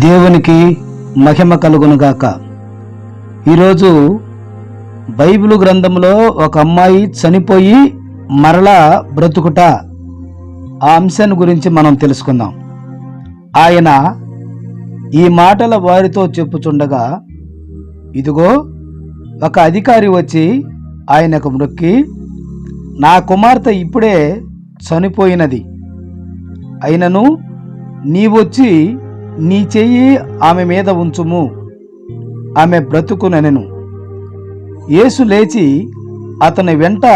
దేవునికి మహిమ కలుగునుగాక. ఈరోజు బైబిల్ గ్రంథంలో ఒక అమ్మాయి చనిపోయి మరలా బ్రతుకుట ఆ అంశాన్ని గురించి మనం తెలుసుకుందాం. ఆయన ఈ మాటల వారితో చెప్పుచుండగా ఇదిగో ఒక అధికారి వచ్చి ఆయనకు మృక్కి నా కుమార్తె ఇప్పుడే చనిపోయినది. అయినను నీవొచ్చి నీ చెయ్యి ఆమె మీద ఉంచుము. ఆమె బ్రతుకునెను యేసు లేచి అతని వెంట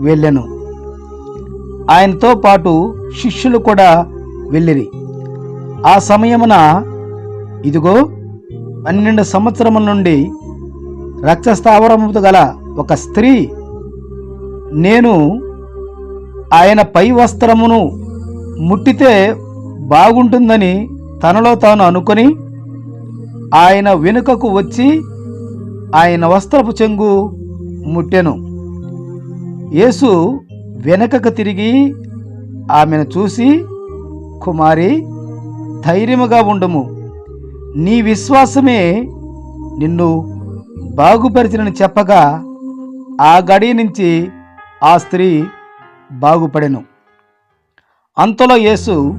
వెళ్ళెను. ఆయనతో పాటు శిష్యులు కూడా వెళ్ళిరి. ఆ సమయమున ఇదిగో పన్నెండు సంవత్సరముల నుండి రక్తస్థావరముతో గల ఒక స్త్రీ నేను ఆయన పై వస్త్రమును ముట్టితే బాగుంటుందని తనలో తాను అనుకొని ఆయన వెనుకకు వచ్చి ఆయన వస్త్రపు చెంగు ముట్టెను. యేసు వెనుకకు తిరిగి ఆమెను చూసి కుమారి ధైర్యముగా ఉండము. నీ విశ్వాసమే నిన్ను బాగుపరిచినని చెప్పగా ఆ గడి నుంచి ఆ స్త్రీ బాగుపడెను. అంతలో యేసు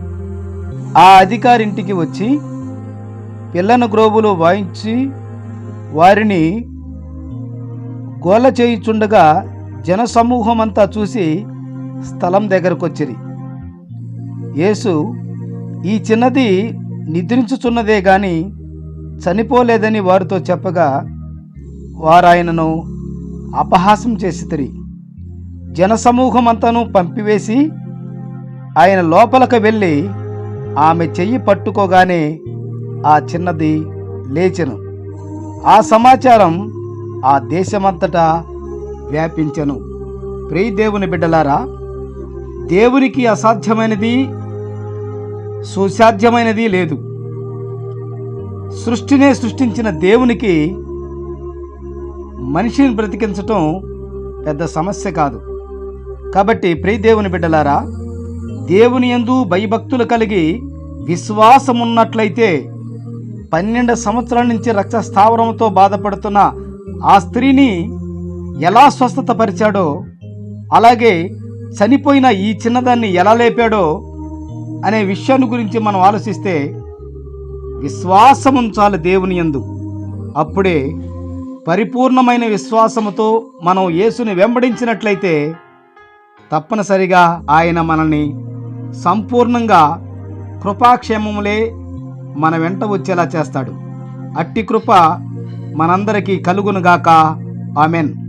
ఆ అధికారింటికి వచ్చి పిల్లను గ్రోబులు వాయించి వారిని గోల చేయుచుండగా జనసమూహమంతా చూసి స్థలం దగ్గరకు వచ్చిరి యేసు ఈ చిన్నది నిద్రించుచున్నదే గాని చనిపోలేదని వారితో చెప్పగా వారు ఆయనను అపహాసం చేసితిరి. జనసమూహమంతను పంపివేసి ఆయన లోపలకు వెళ్ళి ఆమె చెయ్యి పట్టుకోగానే ఆ చిన్నది లేచెను. ఆ సమాచారం ఆ దేశమంతటా వ్యాపించెను. ప్రియ దేవుని బిడ్డలారా దేవునికి అసాధ్యమైనది సుసాధ్యమైనది లేదు. సృష్టినే సృష్టించిన దేవునికి మనిషిని బ్రతికించటం పెద్ద సమస్య కాదు. కాబట్టి ప్రియ దేవుని బిడ్డలారా దేవుని యందు భయభక్తులు కలిగి విశ్వాసం ఉన్నట్లయితే పన్నెండు సంవత్సరాల నుంచి రక్తస్థావరంతో బాధపడుతున్న ఆ స్త్రీని ఎలా స్వస్థత పరిచాడో అలాగే చనిపోయిన ఈ చిన్నదాన్ని ఎలా లేపాడో అనే విషయాన్ని గురించి మనం ఆలోచిస్తే విశ్వాసం ఉంచాలి దేవుని యందు. అప్పుడే పరిపూర్ణమైన విశ్వాసముతో మనం యేసుని వెంబడించినట్లయితే తప్పనిసరిగా ఆయన మనల్ని సంపూర్ణంగా కృపాక్షేమములే మన వెంట వచ్చేలా చేస్తాడు. అట్టి కృప మనందరికీ కలుగునుగాక. ఆమెన్.